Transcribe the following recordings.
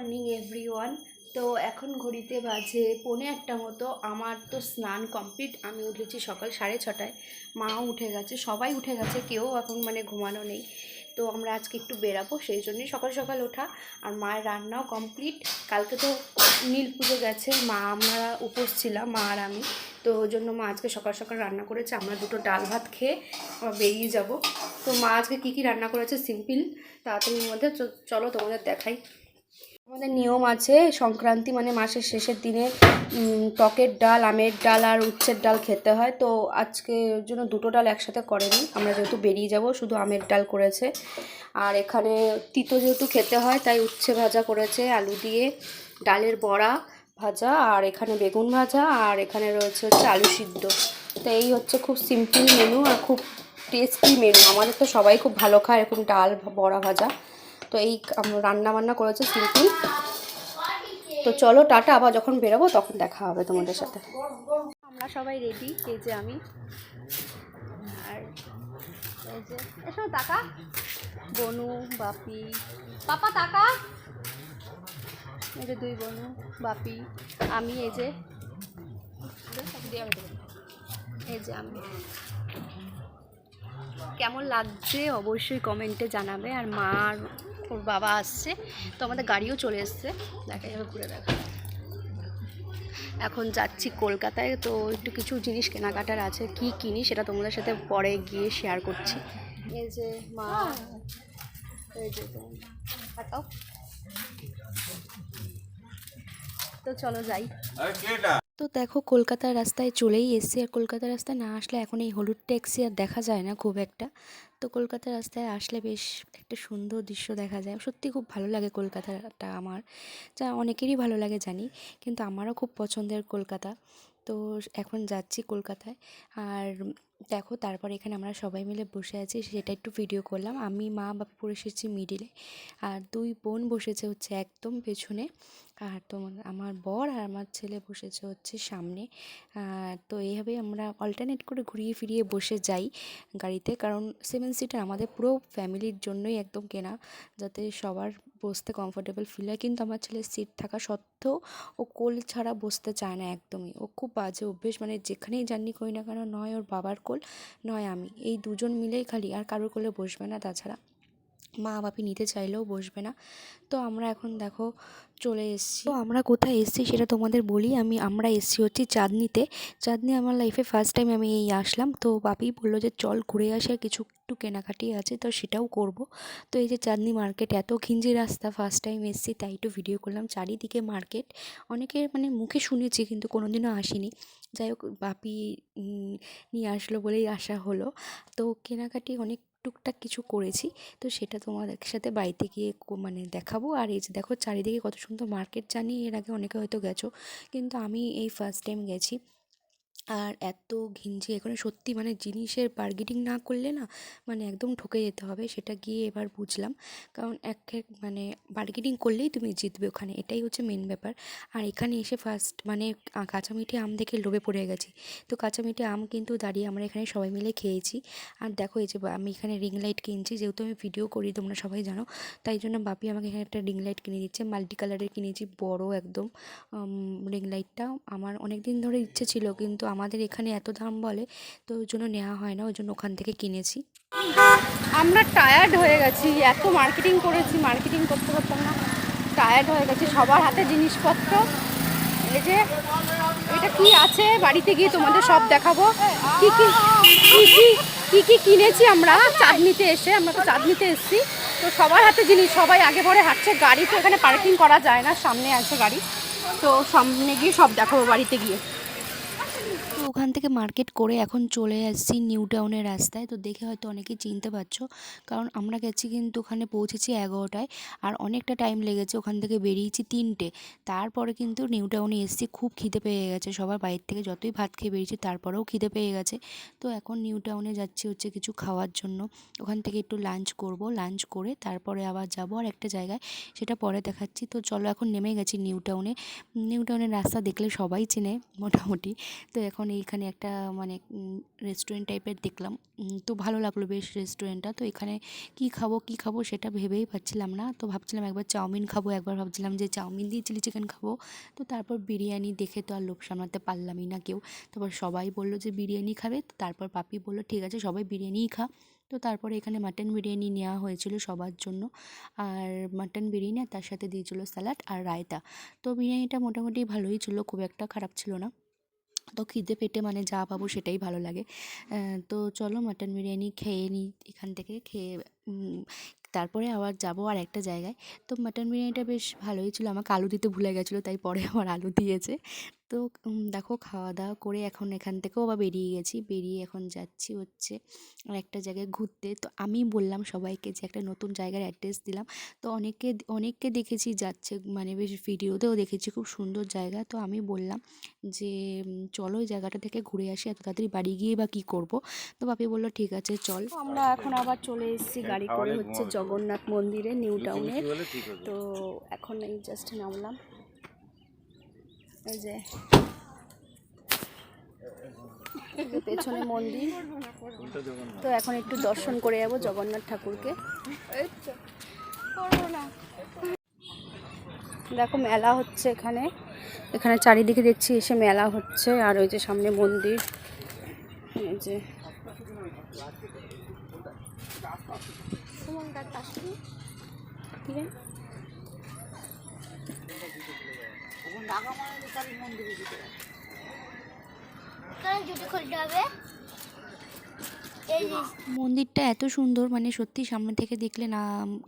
Morning everyone তো এখন ঘড়িতে বাজে পৌনে একটা মতো। আমার তো স্নান কমপ্লিট আমি উঠেছি সকাল সাড়ে ছটায়। মাও উঠে গেছে। সবাই উঠে গেছে। কেউ এখন মানে ঘুমানো নেই। তো আমরা আজকে একটু বেরাবো। সেই জন্যই সকাল সকাল ওঠা। আর মায়ের রান্নাও কমপ্লিট কালকে তো নীল পুজো গেছে। মা, আমরা উপোস ছিলাম, মা আর আমি। তো ওই জন্য মা আজকে সকাল সকাল রান্না করেছে। আমরা দুটো ডাল ভাত খেয়ে বেরিয়ে যাব। তো মা আজকে কী কী রান্না করেছে? সিম্পল তাড়াতাড়ির মধ্যে চলো তোমাদের দেখাই। আমাদের নিয়ম আছে, সংক্রান্তি মানে মাসের শেষের দিনে টকের ডাল, আমের ডাল আর উচ্ছের ডাল খেতে হয়। তো আজকে জন্য দুটো ডাল একসাথে করেনি আমরা যেহেতু বেরিয়ে যাব, শুধু আমের ডাল করেছে। আর এখানে তিতো যেহেতু খেতে হয়, তাই উচ্ছে ভাজা করেছে, আলু দিয়ে, ডালের বড়া ভাজা, আর এখানে বেগুন ভাজা, আর এখানে রয়েছে হচ্ছে আলু সিদ্ধ। তো এই হচ্ছে খুব সিম্পল মেনু আর খুব টেস্টি মেনু আমাদের তো সবাই খুব ভালো খায় এরকম ডাল, বড়া ভাজা। তো এই রান্না বান্না করেছে সিম্পল তো চলো টাটা, আবার যখন বেরোবো তখন দেখা হবে তোমাদের সাথে। আমরা সবাই রেডি এই যে আমি। আর এই যে এসো টাকা। বনু, বাপি। পাপা, টাকা। এই যে দুই বনু, বাপি, আমি, এই যে। এই যে আমি। কেমন লাগছে অবশ্যই কমেন্টে জানাবে। আর মা আর ওর বাবা আসছে, তো আমাদের গাড়িও চলে এসছে। দেখা যাবে, ঘুরে দেখা। এখন যাচ্ছি কলকাতায়, তো একটু কিছু জিনিস কেনাকাটার আছে। কি কিনি সেটা তোমাদের সাথে পরে গিয়ে শেয়ার করছি। এই যে মা তো চলো যাই। তো দেখো কলকাতার রাস্তায় চলেই এসছি আর কলকাতার রাস্তায় না আসলে এখন এই হলুদ ট্যাক্সি আর দেখা যায় না খুব একটা। তো কলকাতার রাস্তায় আসলে বেশ একটা সুন্দর দৃশ্য দেখা যায়। সত্যি খুব ভালো লাগে কলকাতাটা আমার, যা অনেকেরই ভালো লাগে জানি, কিন্তু আমারও খুব পছন্দের কলকাতা। তো এখন যাচ্ছি কলকাতায়। আর দেখো, তারপর এখানে আমরা সবাই মিলে বসে আছি। সেটা একটু ভিডিও করলাম। আমি, মা বাবা পড়ে এসেছি মিডিলে আর দুই বোন বসেছে হচ্ছে একদম পেছনে। আর তোমার, আমার বর আর আমার ছেলে বসেছে হচ্ছে সামনে। তো এইভাবেই আমরা অল্টারনেট করে ঘুরিয়ে ফিরিয়ে বসে যাই গাড়িতে। কারণ সেভেন সিটার আমাদের পুরো ফ্যামিলির জন্যই একদম কেনা। যাতে সবার বসতে কমফোর্টেবল ফিল হয়। কিন্তু আমার ছেলের সিট থাকা সত্ত্বেও ও কোল ছাড়া বসতে চায় না একদমই। ও খুব বাজে অভ্যেস মানে যেখানেই জার্নি করি না কেন, নয় ওর বাবার কোল, নয় আমি। এই দুজন মিলেই খালি, আর কারোর কোলে বসবে না তাছাড়া। মা বাপি নিতে চাইলেও বসবে না। তো আমরা এখন দেখো চলে এসেছি। তো আমরা কোথায় এসেছি সেটা তোমাদের বলি। আমি, আমরা এসেছি হচ্ছি চাঁদনিতে। চাঁদনি আমার লাইফে ফার্স্ট টাইম আমি এই আসলাম। তো বাপি বলল যে, চল ঘুরে আসি কিছু একটু কেনাকাটি আছে, তো সেটাও করব। তো এই যে চাঁদনি মার্কেট এত ঘিঞ্জি রাস্তা ফার্স্ট টাইম এসেছি, তাই একটু ভিডিও করলাম। চারিদিকে মার্কেট অনেকের মানে মুখে শুনেছি কিন্তু কোনোদিনও আসিনি। যাই হোক, বাপি নিয়ে আসলো বলেই আসা হলো। তো কেনাকাটি অনেক টুকটাক কিছু করেছি। তো সেটা তোমার সাথে বাড়িতে গিয়ে মানে দেখাবো। আর এই যে দেখো, চারিদিকে কত সুন্দর মার্কেট জানি, এর আগে অনেকে হয়তো গেছো। কিন্তু আমি এই ফার্স্ট টাইম গেছি। আর এত ঘিঞ্জি এখানে সত্যি মানে জিনিসের বার্গেটিং না করলে না মানে একদম ঠকে যেতে হবে, সেটা গিয়ে এবার বুঝলাম। কারণ এক এক মানে বার্গেটিং করলেই তুমি জিতবে ওখানে, এটাই হচ্ছে মেন ব্যাপার। আর এখানে এসে ফার্স্ট মানে আ- কাঁচা মিঠে আম দেখে লোভে পড়ে গেছি। তো কাঁচা মিঠে আম কিন্তু দাঁড়িয়ে আমরা এখানে সবাই মিলে খেয়েছি। আর দেখো এই যে আমি এখানে রিং লাইট কিনছি, যেহেতু আমি ভিডিও করি, তোমরা সবাই জানো। তাই জন্য বাপি আমাকে এখানে একটা রিং লাইট কিনে দিচ্ছে মাল্টি কালারের কিনেছি, বড় একদম রিং লাইটটা আমার অনেক দিন ধরে ইচ্ছে ছিল, কিন্তু আমাদের এখানে এত দাম বলে, তো ওই জন্য নেওয়া হয় না, ওই জন্য ওখান থেকে কিনেছি। আমরা টায়ার্ড হয়ে গেছি, এত মার্কেটিং করেছি মার্কেটিং করতে করতে আমরা টায়ার্ড হয়ে গেছি। সবার হাতে জিনিসপত্র, এই যে এটা কি আছে? বাড়িতে গিয়ে তোমাদের সব দেখাবো। কি কি কি কি কি কি কিনেছি আমরা? চাঁদনিতে এসে, আমরা তো চাঁদনিতে এসেছি। তো সবার হাতে জিনিস, সবাই আগে পরে হাঁটছে। গাড়ি তো এখানে পার্কিং করা যায় না, সামনে আছে গাড়ি। তো সামনে গিয়ে সব দেখাবো বাড়িতে গিয়ে। তো ওখান থেকে মার্কেট করে এখন চলে আসছি নিউ টাউনের রাস্তায়। তো দেখে হয়তো অনেকেই চিনতে পারছ। কারণ আমরা গেছি কিন্তু ওখানে পৌঁছেছি এগারোটায়। আর অনেকটা টাইম লেগেছে ওখান থেকে বেরিয়েছি তিনটে। তারপরে কিন্তু নিউ টাউনে এসেছি, খুব খিদে পেয়ে গেছে। সবার বাইরে থেকে যতই ভাত খেয়ে বেরিয়েছি, তারপরেও খিদে পেয়ে গেছে। তো এখন নিউ টাউনে যাচ্ছি হচ্ছে কিছু খাওয়ার জন্য। ওখান থেকে একটু লাঞ্চ করব। লাঞ্চ করে তারপরে আবার যাব আর একটা জায়গায়। সেটা পরে দেখাচ্ছি। তো চলো এখন নেমে গেছি নিউ টাউনে। নিউ টাউনের রাস্তা দেখলে সবাই চেনে মোটামুটি। তো এখন এই এখানে একটা মানে রেস্টুরেন্ট টাইপের দেখলাম। তো ভালো লাগল বেশ রেস্টুরেন্টটা তো এখানে কি খাব কি খাব সেটা ভেবেই পাচ্ছিলাম না। তো ভাবছিলাম একবার চাউমিন খাব, একবার ভাবছিলাম যে চাউমিন দিয়ে চিলি চিকেন খাব। তো তারপর বিরিয়ানি দেখে তো আর লোভ সামলাতে পারলামই না কেউ। তারপর সবাই বলল যে বিরিয়ানি খাবে। তো তারপর পাপি বলল, ঠিক আছে, সবাই বিরিয়ানিই খা। তো তারপরে এখানে মাটন বিরিয়ানি নেওয়া হয়েছিল সবার জন্য। আর মাটন বিরিয়ানি তার সাথে দিয়েছিল স্যালাড আর রায়তা। তো বিরিয়ানিটা মোটামুটি ভালোই ছিল, খুব একটা খারাপ ছিল না। তো খিদে পেটে মানে যা পাবো সেটাই ভালো লাগে। তো চলো মাটন বিরিয়ানি খেয়ে নিই এখান থেকে খেয়ে তারপরে আবার যাব আর একটা জায়গায়। তো মাটন বিরিয়ানিটা বেশ ভালোই ছিল। আমাকে আলু দিতে ভুলে গেছিল, তাই পরে আবার আলু দিয়েছে। তো দেখো খাওয়া দাওয়া করে এখন এখান থেকেও আবার বেরিয়ে গেছি। বেরিয়ে এখন যাচ্ছি হচ্ছে আর একটা জায়গায় ঘুরতে। তো আমি বললাম সবাইকে যে একটা নতুন জায়গার অ্যাড্রেস দিলাম। তো অনেকে অনেককে দেখেছি যাচ্ছে মানে বেশ ভিডিওতেও দেখেছি খুব সুন্দর জায়গা। তো আমি বললাম যে চলো ওই জায়গাটা থেকে ঘুরে আসি এত তাড়াতাড়ি বাড়ি গিয়ে বা কী করব? তো বাপি বলল ঠিক আছে চল। আমরা এখন আবার চলে এসেছি গাড়ি করে হচ্ছে জগন্নাথ মন্দিরে নিউ টাউনে। তো এখন এই জাস্ট নামলাম। এই যে। পেছনে মন্দির। তো এখন একটু দর্শন করে যাব জগন্নাথ ঠাকুরকে। দেখো মেলা হচ্ছে এখানে। এখানে চারিদিকে দেখছি এসে মেলা হচ্ছে আর ওই যে সামনে মন্দির। এই যে। কি রে? জুটি খুলতে হবে এই যে মন্দিরটা এত সুন্দর মানে সত্যি সামনে থেকে দেখলে না,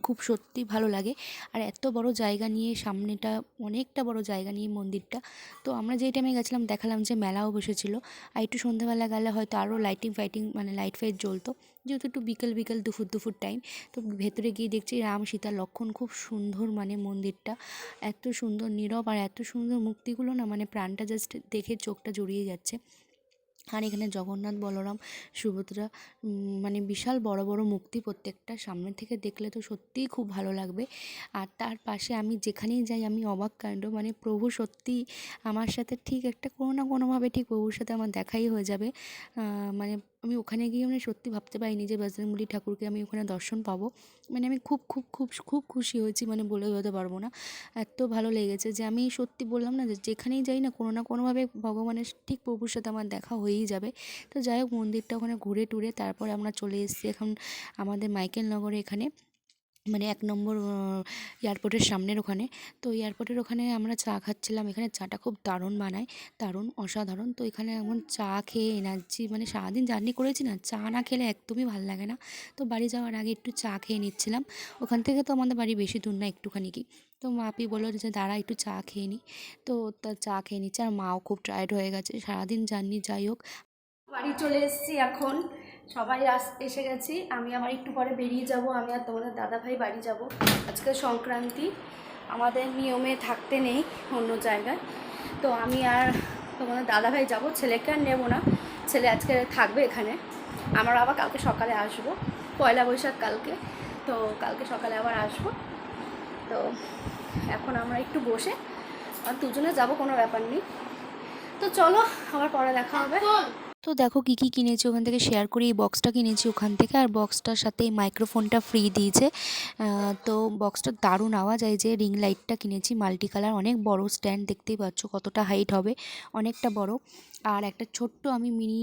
খুব সত্যি ভালো লাগে। আর এত বড় জায়গা নিয়ে সামনেটা, অনেকটা বড় জায়গা নিয়ে মন্দিরটা। তো আমরা যেই টাইমে গেছিলাম, দেখালাম যে মেলাও বসেছিল। আর একটু সন্ধ্যাবেলা গেলে হয়তো আরও লাইটিং ফাইটিং মানে লাইট ফাইট জ্বলতো। যেহেতু একটু বিকেল বিকেল দুপুর দুপুর টাইম তো ভেতরে গিয়ে দেখছি রাম সীতা লক্ষণ খুব সুন্দর মানে মন্দিরটা। এত সুন্দর নীরব আর এত সুন্দর মূর্তিগুলো না মানে প্রাণটা জাস্ট দেখে চোখটা জড়িয়ে যাচ্ছে। আর এখানে জগন্নাথ, বলরাম, সুভদ্রা মানে বিশাল বড় বড় মুক্তি প্রত্যেকটা সামনে থেকে দেখলে তো সত্যিই খুব ভালো লাগবে। আর তার পাশে আমি যেখানেই যাই, আমি অবাক কাণ্ড মানে প্রভু সত্যি আমার সাথে ঠিক একটা কোনো না কোনোভাবে ঠিক প্রভুর সাথে আমার দেখাই হয়ে যাবে। মানে আমি ওখানে গিয়ে মানে সত্যি ভাবতে পারিনি যে বজরংবলী ঠাকুরকে আমি ওখানে দর্শন পাবো। মানে আমি খুব খুব খুব খুব খুশি হয়েছি মানে বলে বোঝাতে পারব না। এত ভালো লেগেছে যে আমি সত্যি বললাম না যে যেখানেই যাই না কোনো না কোনোভাবে ভগবানের ঠিক প্রভুর সাথে আমার দেখা হয়েই যাবে। তো যাই হোক মন্দিরটা ওখানে ঘুরে টুরে তারপরে আমরা চলে এসেছি এখন আমাদের মাইকেল নগরে এখানে। মানে এক নম্বর এয়ারপোর্টের সামনের ওখানে। তো এয়ারপোর্টের ওখানে আমরা চা খাচ্ছিলাম। এখানে চাটা খুব দারুণ বানায়, দারুণ অসাধারণ। তো এখানে এখন চা খেয়ে এনার্জি মানে সারাদিন জার্নি করেছি না, চা না খেলে একদমই ভালো লাগে না। তো বাড়ি যাওয়ার আগে একটু চা খেয়ে নিচ্ছিলাম। ওখান থেকে তো আমাদের বাড়ি বেশি দূর না, একটুখানি কি। তো মাপি বলল যে, দাঁড়া, একটু চা খেয়ে নিই তো তার চা খেয়ে নিচ্ছে। আর মাও খুব টায়ার্ড হয়ে গেছে। সারাদিন জার্নি যাই হোক। বাড়ি চলে এসেছি এখন। সবাই আস, এসে গেছি। আমি আমার একটু পরে বেরিয়ে যাব। আমি আর তোমাদের দাদা ভাই বাড়ি যাব। আজকে সংক্রান্তি। আমাদের নিয়মে থাকতে নেই অন্য জায়গায়। তো আমি আর তোমাদের দাদা ভাই যাব। ছেলেকে আর নেব না। ছেলে আজকে থাকবে এখানে। আমরা আবার কালকে সকালে আসব। পয়লা বৈশাখ কালকে। তো কালকে সকালে আবার আসব। তো এখন আমরা একটু বসে আর দুজনে যাব, কোনো ব্যাপার নেই। তো চলো, আবার পরে দেখা হবে। তো দেখো কী কী কিনেছি ওখান থেকে? শেয়ার করি। এই বক্সটা কিনেছি ওখান থেকে আর বক্সটার সাথে এই মাইক্রোফোনটা ফ্রি দিয়েছে। তো বক্সটার দারুণ আওয়াজ, এই যে রিং লাইটটা কিনেছি। মাল্টি কালার অনেক বড় স্ট্যান্ড দেখতেই পাচ্ছ কতটা হাইট হবে। অনেকটা বড়। আর একটা ছোট্ট আমি মিনি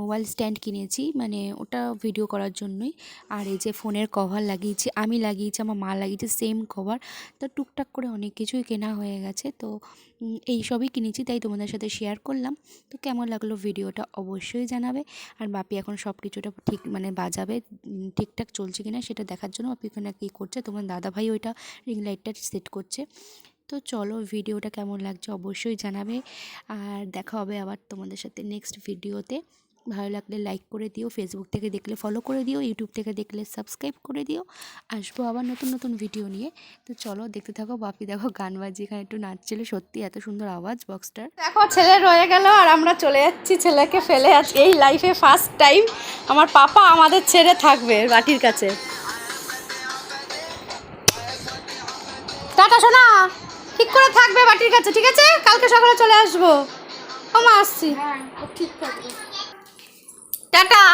মোবাইল স্ট্যান্ড কিনেছি মানে ওটা ভিডিও করার জন্যই। আর এই যে ফোনের কভার লাগিয়েছি, আমি লাগিয়েছি, আমার মা লাগিয়েছে সেম কভার তো টুকটাক করে অনেক কিছুই কেনা হয়ে গেছে। তো এই সবই কিনেছি, তাই তোমাদের সাথে শেয়ার করলাম। তো কেমন লাগল ভিডিওটা অবশ্যই জানাবে। আর বাপি এখন সব কিছুটা ঠিক মানে বাজাবে ঠিকঠাক চলছে কিনা সেটা দেখার জন্য বাপি ওখানে কী করছে, তোমার দাদাভাই ওইটা রিং লাইটটা সেট করছে। তো চলো ভিডিওটা কেমন লাগছে অবশ্যই জানাবে। আর দেখা হবে আবার তোমাদের সাথে নেক্সট ভিডিওতে ভালো লাগলে লাইক করে দিও ফেসবুক থেকে দেখলে ফলো করে দিও ইউটিউব থেকে দেখলে সাবস্ক্রাইব করে দিও। আসব আবার নতুন নতুন ভিডিও নিয়ে। তো চলো দেখতে থাকো বাপি দেখো গান বাজি এখানে একটু নাচছিল। সত্যি এত সুন্দর আওয়াজ বক্সটার দেখো ছেলে রয়ে গেল আর আমরা চলে যাচ্ছি ছেলেকে ফেলে আজ এই লাইফে ফার্স্ট টাইম আমার পাপা আমাদের ছেড়ে থাকবে বাটির কাছে। টাটা সোনা ঠিক করে থাকবে বাটির কাছে ঠিক আছে? কালকে সকালে চলে আসব। ও মা আসছি। হ্যাঁ ঠিক থাকবে। টাটা